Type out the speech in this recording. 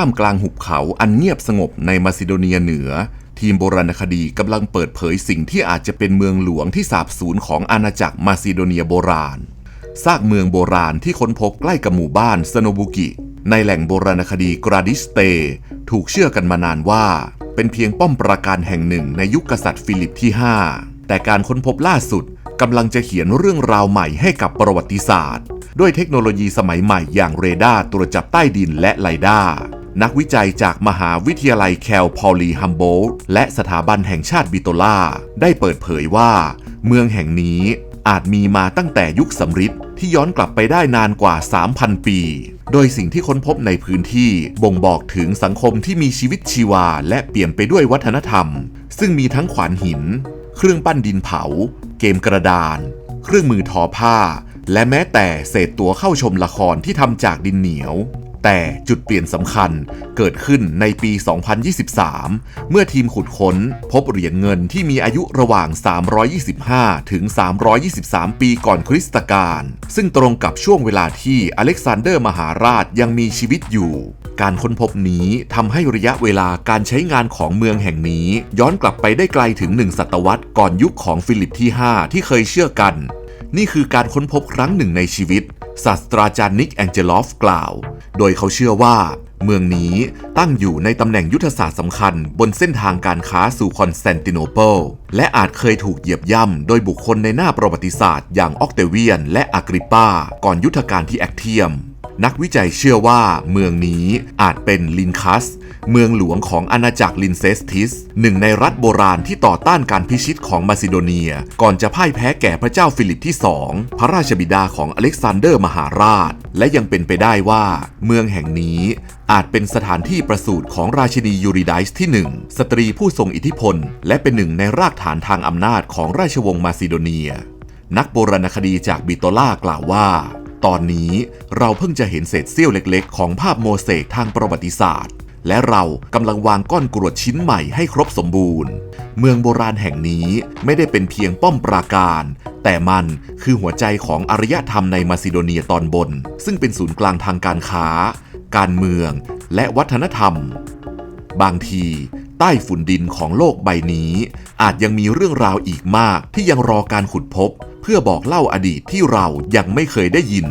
ท่ามกลางหุบเขาอันเงียบสงบในมาซิโดเนียเหนือ ทีมโบราณคดีกำลังเปิดเผยสิ่งที่อาจจะเป็นเมืองหลวงที่สาบสูญของอาณาจักรมาซิโดเนียโบราณ ซากเมืองโบราณที่ค้นพบใกล้กับหมู่บ้านสโนบุกิ ในแหล่งโบราณคดีกราดิสเต ถูกเชื่อกันมานานว่า เป็นเพียงป้อมปราการแห่งหนึ่งในยุคกษัตริย์ฟิลิปที่ 5 แต่การค้นพบล่าสุดกำลังจะเขียนเรื่องราวใหม่ให้กับประวัติศาสตร์ ด้วยเทคโนโลยีสมัยใหม่อย่างเรดาร์ตรวจจับใต้ดินและไลดาร์ นักวิจัยจากมหาวิทยาลัยแคลพอลีฮัมโบลและสถาบันแห่งชาติบิโตลาได้เปิดเผยว่า เมืองแห่งนี้อาจมีมาตั้งแต่ยุคสำริดที่ย้อนกลับไปได้นานกว่า 3,000 ปี โดยสิ่งที่ค้นพบในพื้นที่บ่งบอกถึงสังคมที่มีชีวิตชีวา และเปลี่ยมไปด้วยวัฒนธรรม ซึ่งมีทั้งขวานหิน เครื่องปั้นดินเผา เกมกระดาน เครื่องมือทอผ้า และแม้แต่เศษตัวเข้าชมละครที่ทำจากดินเหนียว แต่จุดเปลี่ยนสำคัญเกิดขึ้นในปี 2023 เมื่อทีมขุดค้นพบเหรียญเงินที่มีอายุระหว่าง 325 ถึง 323 ปีก่อนคริสตกาล ซึ่งตรงกับช่วงเวลาที่อเล็กซานเดอร์มหาราชยังมีชีวิตอยู่ การค้นพบนี้ทำให้ระยะเวลาการใช้งานของเมืองแห่งนี้ ย้อนกลับไปได้ไกลถึงหนึ่งศตวรรษก่อนยุคของฟิลิปที่ 5 ที่เคยเชื่อกัน นี่คือการค้นพบครั้งหนึ่งในชีวิตศาสตราจารย์นิกแองเจลอฟกล่าว โดยเขาเชื่อว่า เมืองนี้ตั้งอยู่ในตำแหน่งยุทธศาสตร์สำคัญบนเส้นทางการค้าสู่คอนสแตนติโนเปิลและอาจเคยถูกเหยียบย่ำโดยบุคคลในหน้าประวัติศาสตร์อย่างออกเตเวียนและอากริปปาก่อนยุทธการที่แอคเทียม นักวิจัยเชื่อว่าเมืองนี้อาจเป็นลินคัส เมืองหลวงของอาณาจักรลินเซสทิส หนึ่งในรัฐโบราณที่ต่อต้านการพิชิตของมาซิโดเนีย ก่อนจะพ่ายแพ้แก่พระเจ้าฟิลิปที่สองพระราชบิดาของอเล็กซานเดอร์มหาราช และยังเป็นไปได้ว่า เมืองแห่งนี้อาจเป็นสถานที่ประสูติของราชินียูริไดส์ที่หนึ่งสตรีผู้ทรงอิทธิพล และเป็นหนึ่งในรากฐานทางอำนาจของราชวงศ์มาซิโดเนีย นักโบราณคดีจากบิโตล่ากล่าวว่า ตอนนี้เราเพิ่งจะเห็นเศษเสี้ยวเล็กๆ ของภาพโมเสกทางประวัติศาสตร์ และเรากำลังวางก้อนกรวดชิ้นใหม่ให้ครบสมบูรณ์ เมืองโบราณแห่งนี้ไม่ได้เป็นเพียงป้อมปราการ แต่มันคือหัวใจของอารยธรรมในมาซิโดเนียตอนบน ซึ่งเป็นศูนย์กลางทางการค้า การเมือง และวัฒนธรรม บางที ใต้ฝุ่นดินของโลกใบนี้ อาจยังมีเรื่องราวอีกมากที่ยังรอการขุดพบ เพื่อบอกเล่าอดีตที่เรายังไม่เคยได้ยิน